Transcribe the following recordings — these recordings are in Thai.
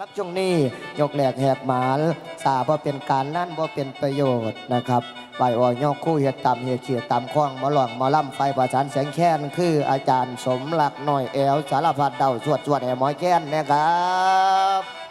รับช่วงนี้ยกแหลกแหกหมานสาบ่เป็นการนั่นบ่เป็นประโยชน์นะครับไหวอ่อยยกคู่เห็ดตามเฮ็ดเขียดตามข้องมาหลองมาล่ำไฟประสานแสงแค้นคืออาจารย์สมหลักหน่อยแอลสารพัดเดาสวดสวดแห่หมอยแค้นนะครับ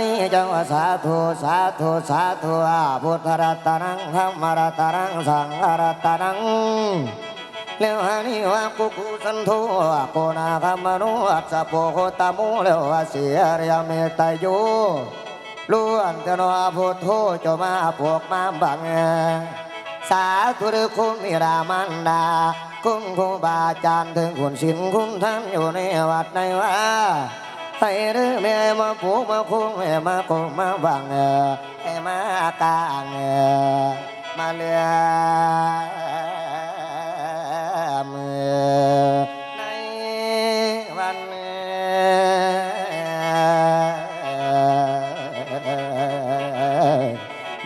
นี่จังสาธุสาธุสาธุอาพุทธรัตนังธรรมรัตนังสังฆรัตนังแล้วฮานิวะกุกุสันโทวะโกนาคามโนอัสสะโปโคตามุแล้วะเสียเรียเมตตายุล้วนจะนอพุทโธจะมาพวกมาบังสาธุหรือคุณมิรามันดา คุณครูบาอาจารย์ถึงคุณศิลคุณท่านอยู่ในวัดในว่า ให้หรือแม่มาผูมาคุ้มแม่มาคุ้มมาบังเออให้มากางเออมาเลียมือในวันเ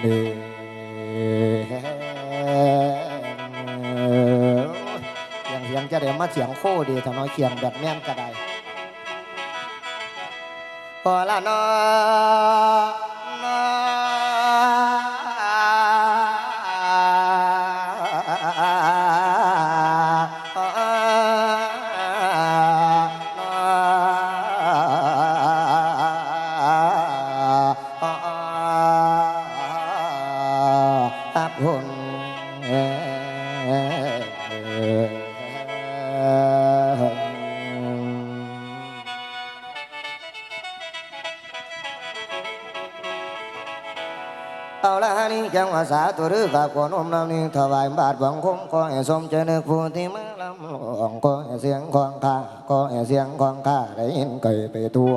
ดือนเสียงเสียงจะเดี๋ยวมาเสียงโคดีถ้าน้อยเขียงแบบแม่นก็ได้ พอละนอน สากคนอมน้ำนี้ถวายบาทหวังคงก็ให้สมเจนึกผู้ที่มาลำหลวงก็ให้เสียงของข้าก็ให้เสียงของข้าได้ยินเกยไปทัว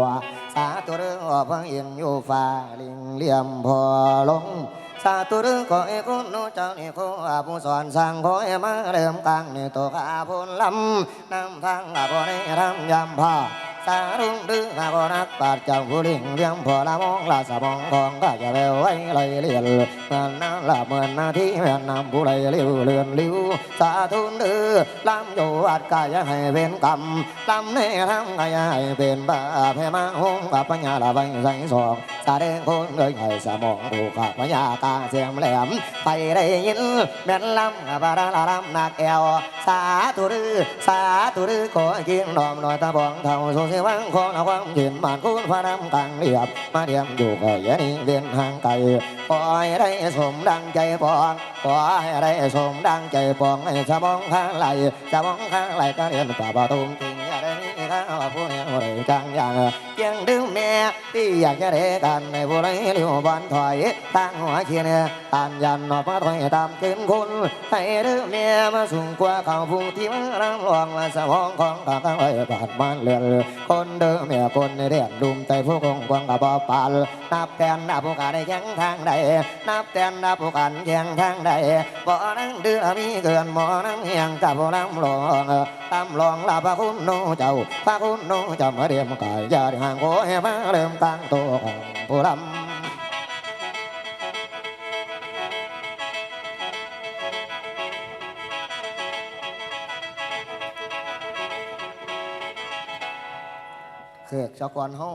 สาธุหรือออกพังอินอยู่ฟ้าลิงเลี่ยมพอลงสาธุรือขอให้คุณนูเจ้านี่คอาผู้สอนสั่งขอให้มาเริ่มกลางนี่ตัวข้าพูนลำนำทางอาผู้ในทำยำพ่อ สารุงดื้อมาบนักปาดจังผู้ลิงเลี้ยงพอละมองลาสมองของก็จะเร็วไว้เลยเลียนเมื่อนั้นละเมื่อนาทีแม่นำผู้ใดเลี้ยวเลือนลิ้วสาธุนดื้อลำอยู่อัดกายให้เป็นกรรมลำในทำกายให้เป็นบาปให้มาหงกับปัญญาละใบใส่สองสาเดงคนเลยให้สมองถูกกับปัญญากาเสียงแหลมไปได้ยินแม่นลำกับบาราลำนักแอวสาธุดื้อสาธุดื้อขอกินดอมหน่อยตาบองเท่าโซเสวังของเอาความเห็นมานคุณฟ้านำกลางเรียบ มาเดียมอยู่ก็อย่านี้เวียนห่างไกลขอให้ได้สมดังใจปองขอให้ได้สมดังใจปองให้สมองข้างไหลสมองข้างไหลก็เรียนป่าประตูจริง ย่าได้นี้ข้าผู้นี้ผู้ใดจังอย่างเกียงดึงแม่ที่อยากจะได้กันในผู้ใดเลี้ยวบ้านถอยตั้งหัวเขียนตานยันนอพระถอยตามเกินคุณให้ดึงแม่มาสูงกว่าเขาผู้ที่มาลังหลวงและสมองของตาตั้งไว้บาดมันเลือนคนเดิมแม่คนในเดียนดุมใจผู้คงกวางกับบ่ปานนับแทนนับผู้การได้ยังทางใดนับแทนนับผู้การยังทางใดบ่นั่งเดือมีเกินบ่นั่งเฮียงกับบ่น้ำหลวงตามหลวงลาพระคุณโนเจ้าพระคุณโนจ้ามาเรียมกายยาด้ห่างโอ้ให้มาเริ่มตั้งตัวของผู้ลำเครือกเจ้ากรห้อ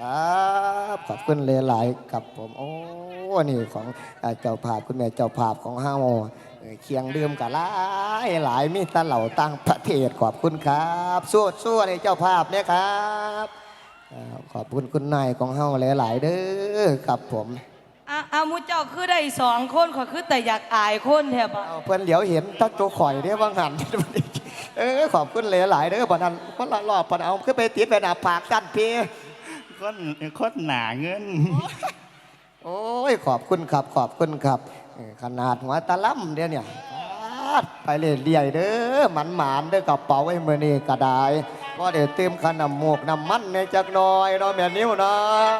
ครับขอบคุณหลายๆกับผม โอ้ นี่ของเจ้าภาพคุณแม่เจ้าภาพของห้าโม เอ่อเคียงดื่มกับหลายหลายมีแตเหล่าตั้งประเทศขอบคุณครับสู้สู้ในเจ้าภาพเนี่ยครับอ่าขอบคุณคุณนายของเฮาหลายๆเด้อครับผมอะอามูเจ้าคือได้สองคนขอยคือแต่อยากอายคนแทบเอาเพิ่นเหลียวเห็นตั้งตัวข่อยเนี่ยว่างหันเออขอบคุณหลายๆเด้อปนันคนละรอบปนเอาขึ้นไปติดไปหน้าผากกันพี่คนคนหนาเงิน โอ้ยขอบคุณครับขอบคุณครับเออ ขนาดหัวตะล่ำเดี๋ยวเนี่ยปาดไปเรื่อยเด้อหมันหมานเด้อกระเป๋าไอ้มือนี่กระไดก็เดี๋ยวเติมขนมหมวกน้ำมันในจักหน่อยเนาะแม่นิ้วเนาะ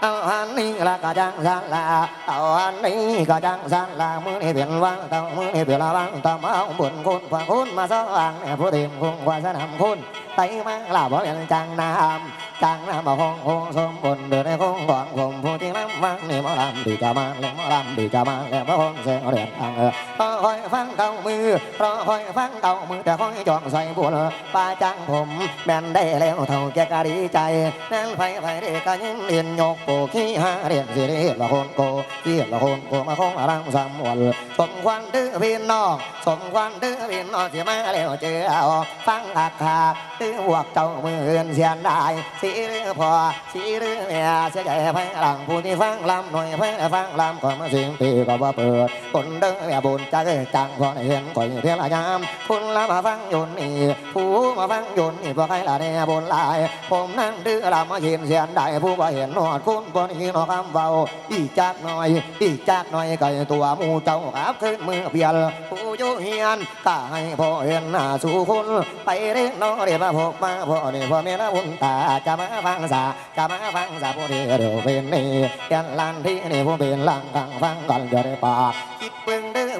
เอาอันนี้ละก็จังสันละเอาอันนี้ก็จังสันละมือนี่เปลี่ยนว่างเต้ามือนี่เปลี่ยนละว่างเต้ามาเอาบุญคุณพระคุณมาสว่างเนี่ยผู้เต็มคงวามสนามคุณไตมาลาบ่เปลี่ยนจังน้ำ จังน้ำมาคงคงสมบุญเดือในคงของผมผู้ที่น้ำฟังนี่มอลำดีจะมาเล่หมอลำดีจะมาแล้วมาคงเสียงเรียนทางเออรอคอยฟังเต้ามือรอคอยฟังเต้ามือแต่คอยจองใส่บุญป้าจังผมแม่นได้แล้วเท่าแกก็ดีใจนั่นไฟไฟเด็กก็ยังเรียนยกโปขี้หาเรียนสิเรียละคนโกเรียนละคนโกมาคงอรังสามวันสมควันดื้อพี่น้องสมควันดื้อพี่น้องที่มาแล้วเจอเอาฟังอาคาตื้อหวกเจ้ามือเอื่นเสียนได้สีเรือพอสีเรือแม่เสียใจไฟหลังผู้ที่ฟังลำหน่อยไฟฟังลำก่อนมเสียงตีก็ว่าเปิดคนเด้อแม่บุญจักจังพอได้เห็นก่อยเทียละยามคุณละมาฟังยนนี่ผู้มาฟังยนนี่พอใครละเนี่ยบุญลาย ผมนั่งดื้อลำมาเห็นเสียนได้ผู้บ่เห็นนอดคุณบ่นี่นอคำเบาอีจากหน่อย อีจากหน่อยก่ตัวมูเจ้าครับขึ้นมือเพียลผู้อยู่เฮียนก็ให้พอเห็นหน้าสู่คุณไปเรียนนอเรียนมาพบมาพ่อนี่พ่อแม่ละบุญตาจะมาฟังสาจะมาฟังสาผู้ที่เดียวเป็นนี่ยันลันที่นี่ผู้เป็นหลังฟังฟังกันจะได้ปากคิด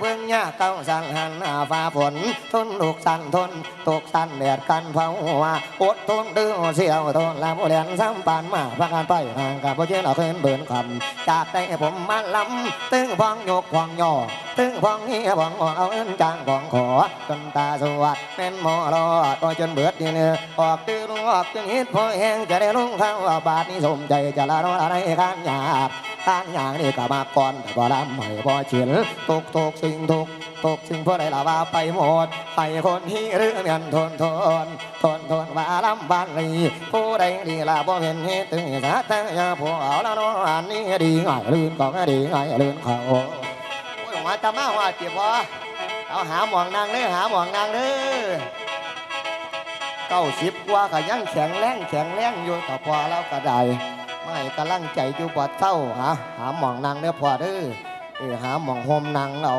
เบิ่งเด้อเบิ่งยาเก้าสันหันหน้าฟ้าฝนทนลูกสันทนตกสันแดดกันเผาว่าอดทนดื้อเสียวทนลาผู้เรียนซ้ำปานมาพักกันไปห่างกับผู้เจ้าเราเคยเบิ่นคำจากได้ผมมาลำตึงพองยกพองย่อตึงพองเฮียพองเอาเอินจางของขอจนตาสวัสดเป็นหมอรอดต่อจนเบิดเนื้อออกตื้อลงออกจนฮิตพอแห้งจะได้ลงเข้าว่าบาทนี้สมใจจะละน้ออะไรข้านยาก ข้านยากนี่ก็มาก่อนแต่บ่ลำไม่พอเฉียนตกตกสิ่งทุกตกสิ่งพวกใดละว่าไปหมดไปคนที่เรื่องเงินทนทนทนทนว่าลำบานลีผู้ใดดีละบ่เห็นเหตุตึงสาธยาผู้เอาละน้องอันนี้ดีง่ายลื่นก็ดีง่ายลื่นเขาโอ้ยมาตามาว่าเจ็บพอเอาหาหมองนางเด้อหาหมองนางเด้อเก้าสิบกว่าก็ยังแข็งแรงแข็งแรงอยู่ก็พอแล้วก็ได้ ไม่กำลังใจอยู่บ่เท้าหาหาหมองนางเด้อพอเด้อเออหาหมองโฮมนางเรา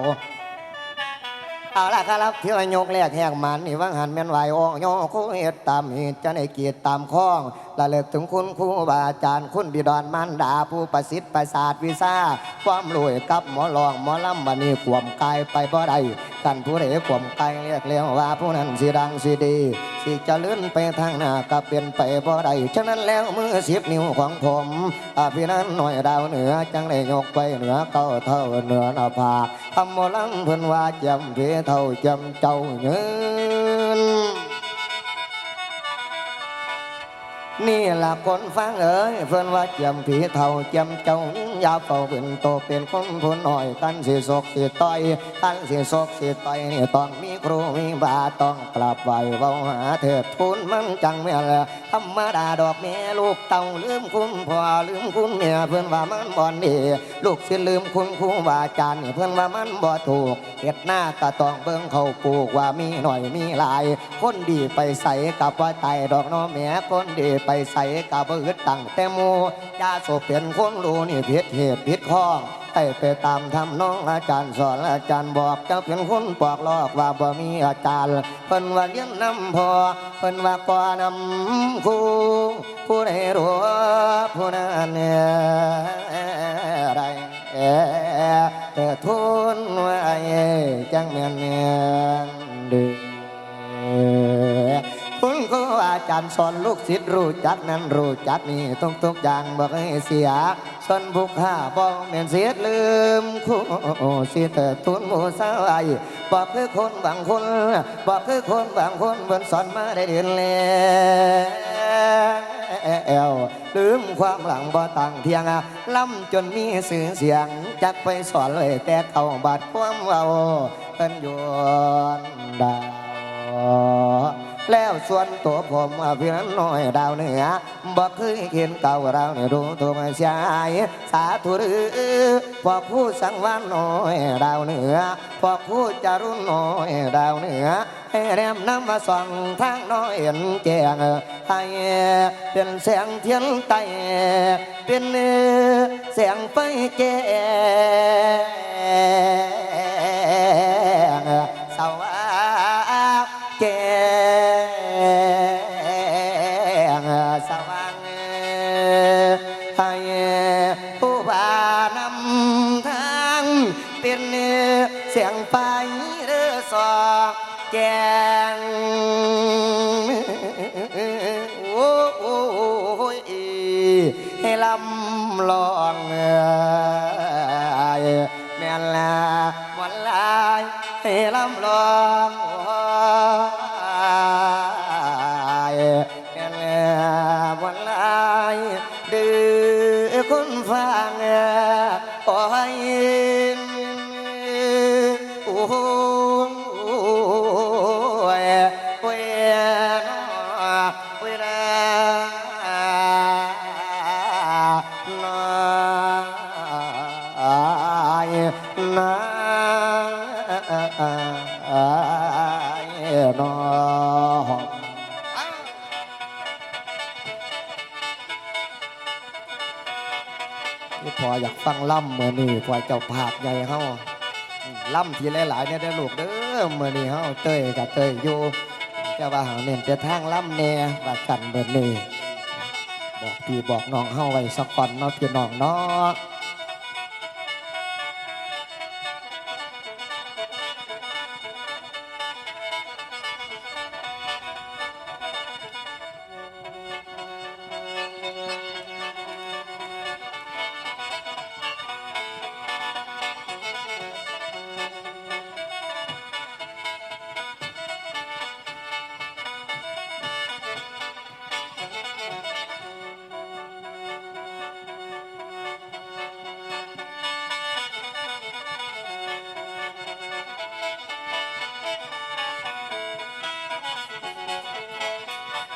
เอาละครับที่ว่ายกแรกแหกมันนี่ว่างหันแม่นไหวโอ้ยโยกเอ็ดตามเหตุจะในเกียรติตามข้อง ละเลิกถึงคุณครูบาอาจารย์คุณบิดอนมันดาผู้ประสิทธิ์ประสาทวิชาความรวยกับหมอลองหมอลำบันนี้ขวมกายไปบ่ได้กันผู้ใดขวมกายเรียกเรียกว่าผู้นั้นสิดังสิดี สิจะเลื่อนไปทางหน้าก็เป็นไปบ่ได้ฉะนั้นแล้วมือสิบนิ้วของผมอาพี่นั้นหน่อยดาวเหนือจังได้ยกไปเหนือเก้าเท่าเหนือหน้าผากทำหมอลำเพิ่นว่าจำเพีเท่าจำเจ้าเงิน นี่ละคนฟังเอ๋ยเพิ่นว่าจำผีเท่าจำเจ้ายิ่งยาเฝ้าเป็นโตเป็นคนผู้น้อยกันสิศกสิต่อยกันสิศกสิต่อยนี่ต้องมีครูมีบาต้องกลับไหวเว้าหาเถิดทุนมันจังแม่ละธรรมดาดอกแม่ลูกเต่าลืมคุณพ่อลืมคุณเนี่ยเพิ่นว่ามันบ่ดีลูกสิลืมคุณครูบาอาจารย์นี่เพิ่นว่ามันบ่ถูกเฮ็ดหน้าก็ต้องเบิ่งเขาปลูกว่ามีหน่อยมีหลาย คนดีไปใส่กับว่าไตดอกน้อแม่คนดีไปใส่กับบ่อึดตั้งแต่หมูยาโสเป็นคนรู้นี่ผิดเหตุผิดข้องให้ไปตามทำน้องอาจารย์สอนอาจารย์บอกเจ้าเป็นคนปอกลอกว่าบ่มีอาจารย์เพิ่นว่าเลี้ยงน้ำพอเพิ่นว่าก่อนำครูผู้ใดรู้ผู้นั้นเนี่ยไรแต่ทุนไว้จังแม่นเนี่ยดีคุ จารย์สอนลูกศิษย์รู้จักนั้นรู้จักนี่ทุกทุกอย่างบอกให้เสียสนบุคคาบอกเมียนเสียลืมครูสิเตอทุนหมูสายบอกคือคนบางคนบอกคือคนบางคนเพิ่นสอนมาได้เดือนแล้วลืมความหลังบ่ต่างเทียงล้ำจนมีสื่อเสียง จักไปสอนเลยแต่เขาบัดความเราเพิ่นโยนดาว แล้วส่วนตัวผมว่าเพียงน้อยดาวเหนือบอกเคยเห็นเก่าเราเนี่ยรู้ตัวมาใช่สาธุหรือพอผู้สังวานน้อยดาวเหนือพอผู้จารุณน้อยดาวเหนือให้แรมน้ำมาส่องทางน้อยเห็นแจ้งให้เป็นแสงเทียนไตเป็นแสงไฟแจ้ง อยากฟังล่ำเมื่อนี่พอเจ้าภาพใหญ่เฮาล่ำทีหลายๆเนี่ยได้ลูกเด้อมื่อนี่เฮาเต้ยกับเต้ยอยู่แต่ว่าเฮาเน้นแต่ทางล่ำแน่ว่ากันเมื่อนี่บอกพี่บอกน้องเฮาไว้สักก่อนเนาะพี่น้องเนาะ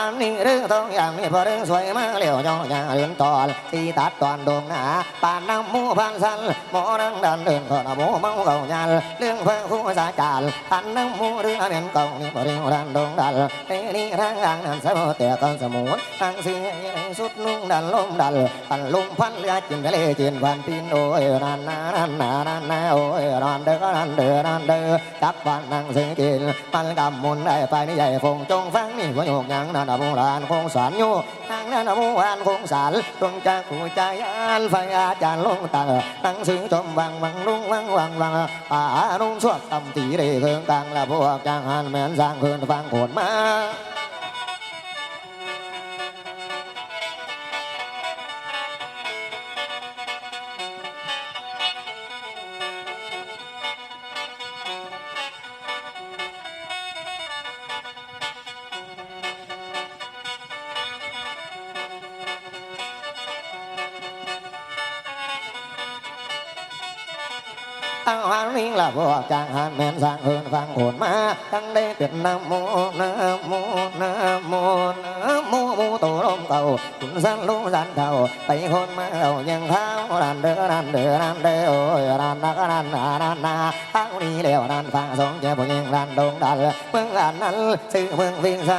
านนี้เรื่องทองอย่างนี้พอเรื่องสวยมาเหลียวย่อย่าเรื่องตอนที่ตัดตอนดวงหนาปานน้ำมูพันสันหมอนังดันเดินก็นำมูเมาเก่ายันเรื่องเพื่อคู่สาจารพันน้ำมูเรื่องเรียนเก่านี่พอเรื่องดันดวงดันเฮ้นี่ทางอ่างนั้นสมุแต่กันสมุนทางเสียสุดนุ่งดันลมดันพันลุมพันเรือจินทะเลจินพันปีนโอ้ยนันนานันนานันนาโอ้ยนอนเด้อนันเด้อนันเด้อจับพันนั่งเสียกินมันกำมุนได้ไปนี่ใหญ่ฟงจงฟังนี่ว่าโยกยังนันนโบราณคงสารโยนางนั้นโบราณคงสารดวงจากูใจอันไฟอาจารย์ลงตังนังสือจมวังวังลุงวังวังวังป่าลุงสวดตำตีเรเคืองกลางละพวกจางหันแม่นสร้างคืนฟังโขนมา จางหันแมนสร้างเฮือนฟังโขนมาตั้งได้เป็นนโมนโมนโมน้ำโมโมโตลมเก่าคุณสันลุงสันเก่าไปคนมาเอายังเท้ารันเด้อรันเด้อรันเด้อโอ้ยรันนักรันนารันนาเท้านี้แล้วรันฟังสองแก่ผู้หญิงรันดงดันเมืองอันนั้นซื้อเมืองวิ่งสั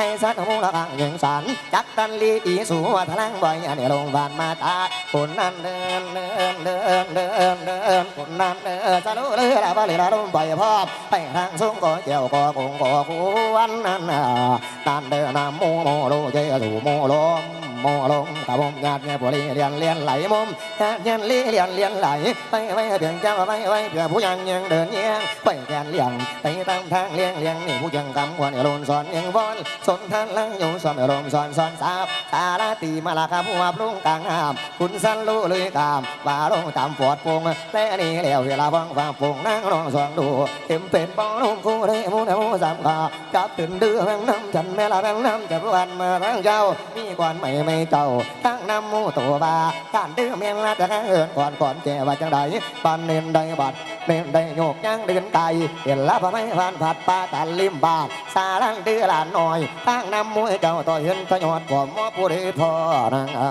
ให้สัตว์มูละกังยิงสันจักตันลีอีสูวาทะลังบ่อยอันนี้ลงบานมาตาคนนั้นเดินเดินเดินเดินเดินคนนั้นเดินจะรู้เรือละบ่เลยละลมบ่อยพอไปทางสูงก็เจียวก็คงก็ควรนั่นนั่นเดินนำมูโมโลเจสูโมลมโมลงกะบมญาติแม่ผัวเรียนเรียนเรียนไหลมุมญาติเรียนเรียนเรียนเรียนไหลไปไว้เพียงเจ้าไปไว้เพื่อผู้ยังยังเดินเยี่ยงไปแกนเลี้ยงไปตามทางเลี้ยงเลี้ยงนี่ผู้ยังกำควรอย่าลนสอนยังวอนสนทานลังยูสอนรมสอนสอนสาบสาลาตีมาลาคาผู้ว่าปรุงกลางน้ำคุณสันลูเลยกามว่าลงตามปวดปงแต่นี่แล้วเวลาฟังฟังปงนั่งรองสองดูเต็มเป็นปองลงคู่ได้มูนมูสามขาจับตื่นเดือแมงน้ำจันแม่ลาแมงน้ำจะรวนมาทั้งเจ้ามีก่อนไม่ไม่เจ้าทั้งน้ำมูตัวบาการดื้อเมียงลาจะเอินก่อนก่อนแจว่าจังใดปันเน้นได้บัดเน้นได้โยกยังเดินไกลเห็นละพไม่ผ่านผัดปลาตันลิมบาทสาลังดื้อหลานหน่อยทั้งน้ำมูเจ้าต่อเห็นตะยอดผมว่าผู้ใดพอนางเอา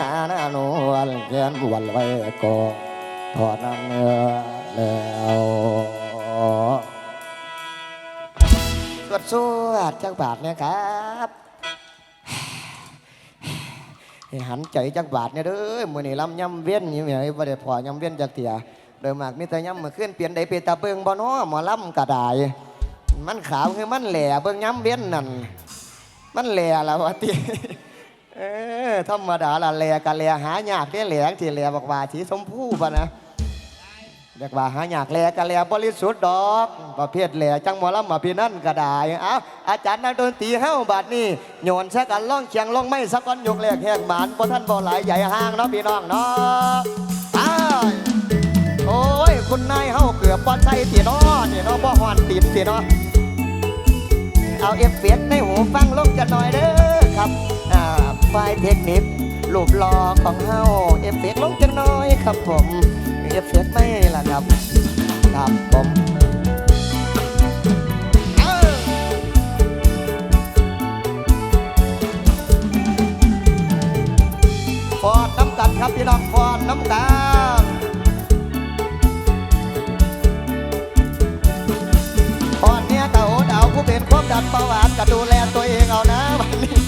ตาหน้านวลเขียนบวนไว้ก่อนถอดน้ำเนื้อแล้วสวดสวดจักบาทเนี่ยครับหันใจจักบาทเนี่ยเด้อมือนี้ลำย่ำเวียนอยู่เนี่ยบ่ได้พอย่ำเวียนจักเที่ย โดยมากมีแต่ย่ำมื้อคืนเปลี่ยนได้ไปตาเบิงบ่น้อหมอลำก็ได้มันขาวคือมันแหล่เบิ่งย่ำเวียนนั่นมันแหล่แล้วว่าติเออธรรมดาละแหล่ก็แหล่หายากเด้แหล่ที่แหล่บอกว่าสีชมพูปะนะเรียกว่าหายากแหล่ก็แหล่บริสุทธิ์ดอกประเภทแหล่จังหมอลำมาพี่นั่นก็ได้เอ้าอาจารย์นักดนตรีเฮ้าบัดนี้โยนซะกันล่องเคียงล่องไม่สักก้อนยกแหลกแหกหมานบ่ท่านบ่หลายใหญ่ห้างเนาะพี่น้องเนาะ อบบ่ใส่ตีเนาะนี่เนาะบ่ฮอนตีนตีเนาะเอาเอฟเฟกในหูฟังลงจะหน่อยเด้อครับอ่าไฟเทคนิครูปหลอของเฮาเอฟเฟกลงจะหน่อยครับผมเอฟเฟกไม่ล่ะครับครับผมเอ้าฟอนน้ำกันครับพี่น้องฟอนน้ำกัน ผู้เป็นความดันเบาหวานก็ดูแลตัวเองเอานะวันนี้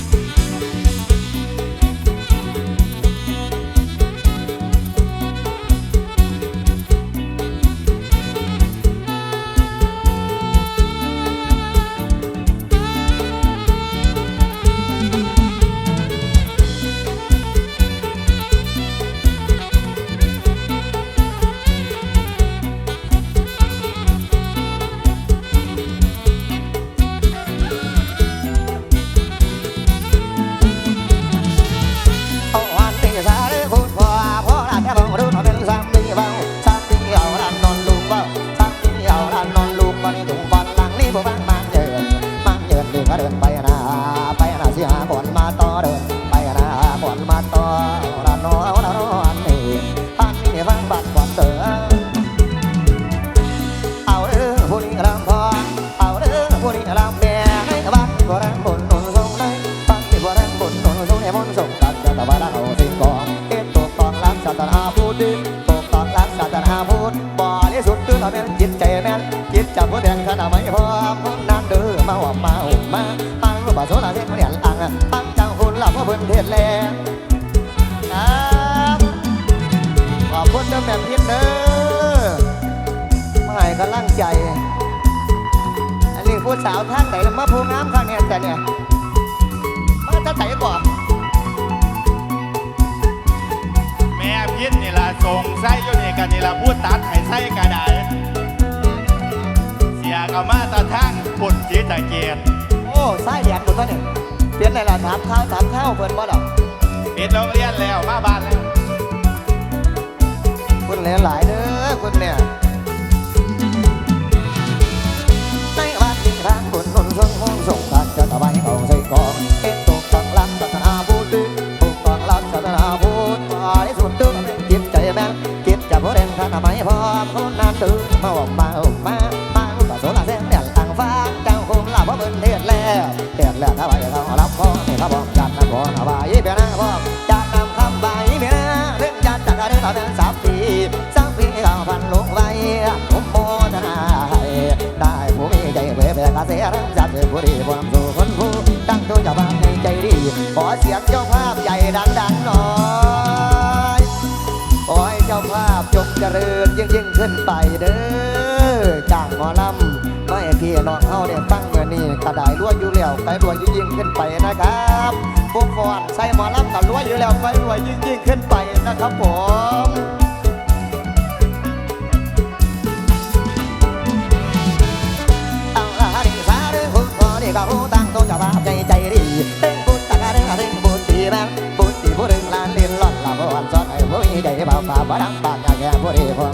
นาไม่พอคนนั้นเด้อมาหอมมาอมาปังรูปบาโซลาเทศเรียนอังปังจังคุณหลับว่าเพิ่นเทศแลครับขอบคุณเด้อแม่พินเด้อมาให้กำลังใจ อันนี้ผู้สาวท่านไหนมาผู้งามข้างเนี่ยแต่เนี่ยมาจะไหนก่อนแม่พิษนี่ล่ะส่งไส้อยู่นี่กันนี่ล่ะพูดตัดให้ไส้กระไดเสี ยก็มาตะทั้งปุ่นจีตะเกียรโอ้สายเดียนหมดตัวนี่เปลี่ยนอะไรล่ะถามข้าวถามข้าวเพิ่นบ่ดอกปิดโรงเรียนแล้วมาบ้านแล้วคุณเหลหลายเด้อคุณเนี่ย ภาพใหญ่ดังดังน้อยขอให้เจ้าภาพจงเจริญยิ่งยิ่งขึ้นไปเด้อจ้างหมอลำไม่พี่น้องเข้าเนี่ยตั้งเงินนี่กระดายรวยอยู่แล้วไปรวยยิ่งยิ่งขึ้นไปนะครับพวกฟอนใส่หมอลำก็รวยอยู่แล้วไปรวยยิ่งยิ่งขึ้นไปนะครับผม บังปากแก่พอดีพอ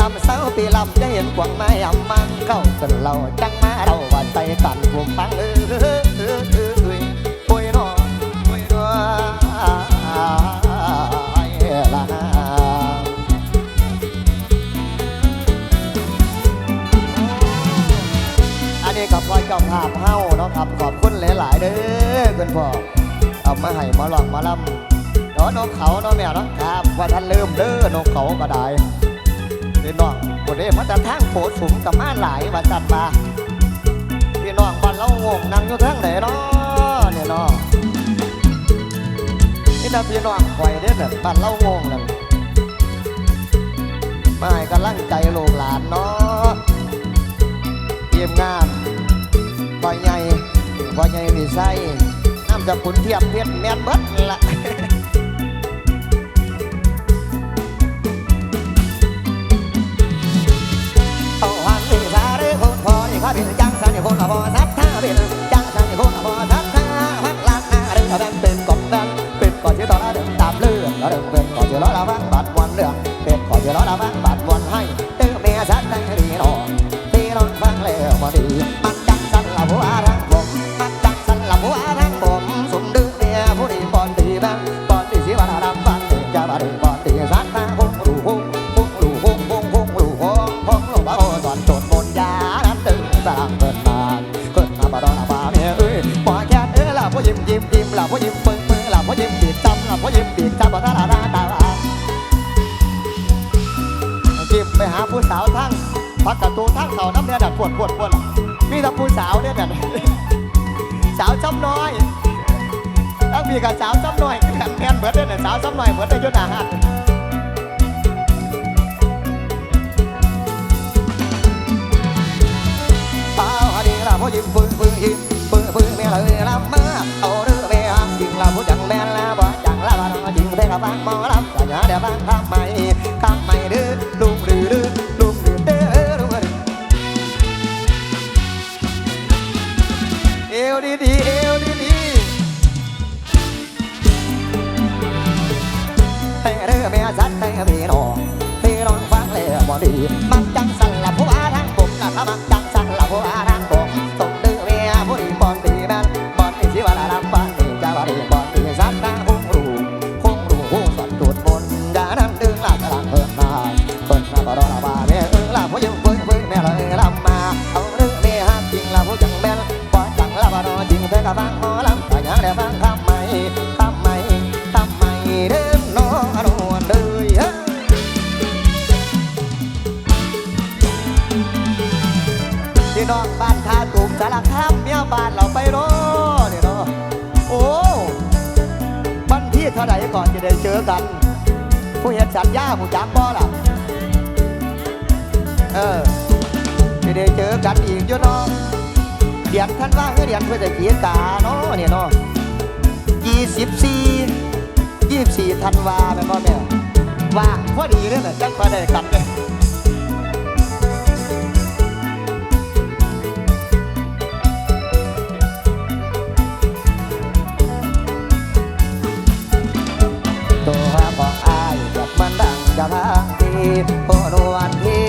ลำเสาปีลำจะเห็นกวางไม้อำมังเข้ากันเราจังมาเราว่าใจตันผมฟังเออปุยนอปุยนออันนี้ก็พลอยกับภาพเฮาเนาะครับขอบคุณหลาย ๆ เด้อคุณพ่อเอามาให้มาหลอกมาลำเนาะนกเขาเนาะแม่เนาะครับว่าท่านลืมเด้อนกเขาก็ได้ พี่น้องบ่เด้มาแต่ทางโผสุมกับมาหลายวัาจัดมาพี่น้องบัานเรางงนั่งอยู่ทางไหนนาะเนี่ยเนอะนี่นะพี่น้องคอยเด้อเนี่ยบ้านเรางงเลยมาให้กำลังใจลูกหลานเนาะเยี่ยมงามปอยใหญ่ปอยใหญ่มีไส้น้ำจะขุนเทียบเพชรแม่นเบิดละ ซ้ำน่อยต้องมีกับสาวซ้ำน่อยกับแทนเหมือนเด้แต่สาวซ้ำน่อยเหมือนเด้ยศอาหารป้าหาดีละพ่อยิ้มฟื้นฟื้นยิ้มฟื้นฟื้นเม่เลยละเมื่อเอาเรื่องเมียจริงละผู้จังแม่ละบ่จังละบ่จริงได้ละบ้านมองรับแต่ยาเดี๋ยวบ้านทำไมทำไมดื้อ พี่น้องพี่น้องฟังแล้วบ่ดีมันัน ผู้เห็นสัญญาผู้จักบ่ล่ะ เออไม่ได้เจอกันอีกจ้ะน้องเดียนท่านว่าเฮียเดียนเพื่อจะกีกาเนาะเนี่ยเนาะยี่สิบสี่ยี่สิบสี่ธันวาแม่นบ่แม่ว่าพอดีเรื่องยนะจังพอได้กันเลย ทางที่พอรวันที่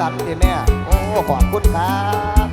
สัตว์ที่แน่โอ้ขอบคุณครับ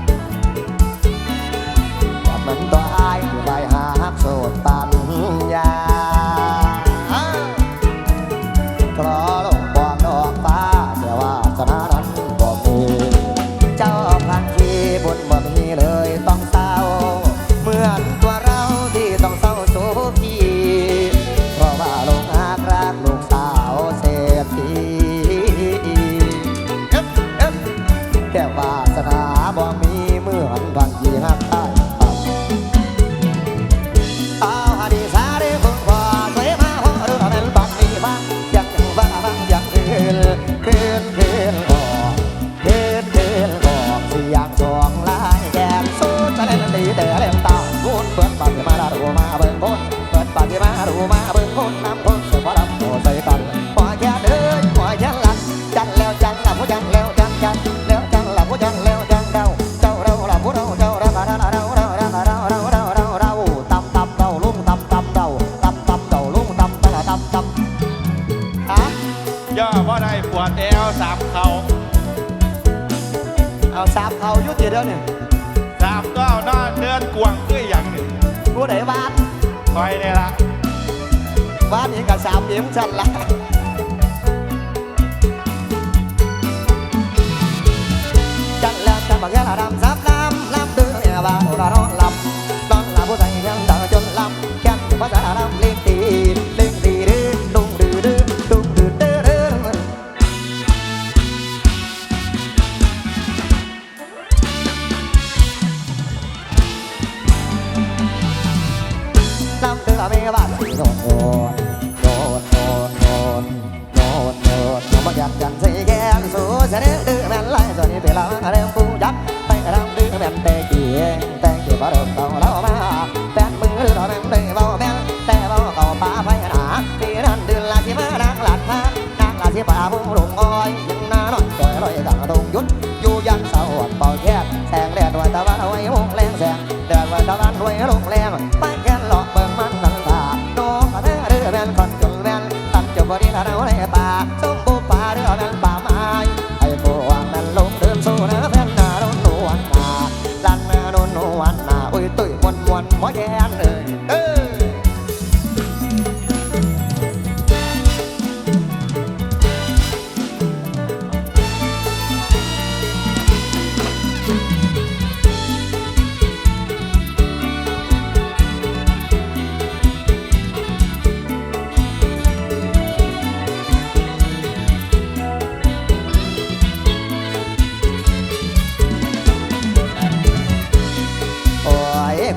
ย่อบ่ได้ปวดแอวสามเข่าเอาสามเขายุติเดียวเนี่ยสามก็เอาหน้าเดินกวางคืออย่างหนึ่งผู้ใดวาดคอยเนี่ยละวาดเองกับสามเดียมฉันละจันแล้วจันบางแง่ละดำซับน้ำน้ำตื้อเนี่ยว่าโอ้ร้อน โรงอ้อย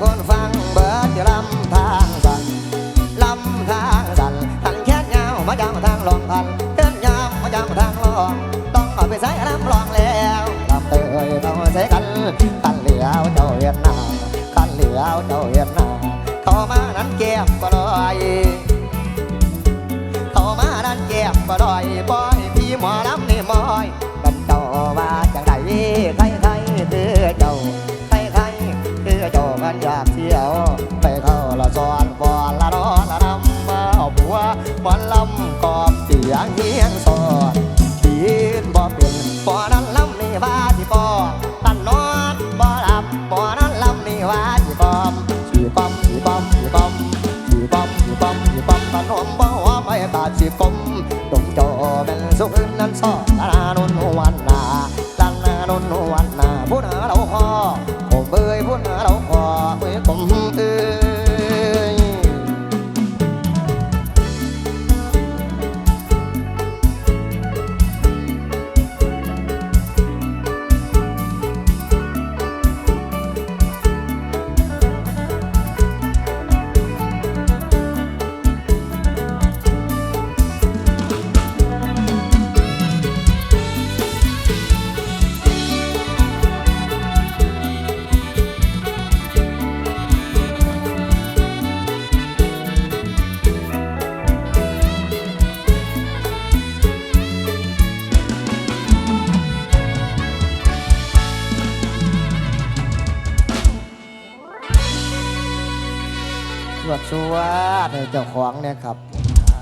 คนฟังเบิดจะลำทางสั่นลำทางสั่นทันแค่เงามาจำทางลองทันเดินยามมาจำทางลอง ต้องเอาไปใส่ลำลองแล้วลำเตยต้องใส่กันตัน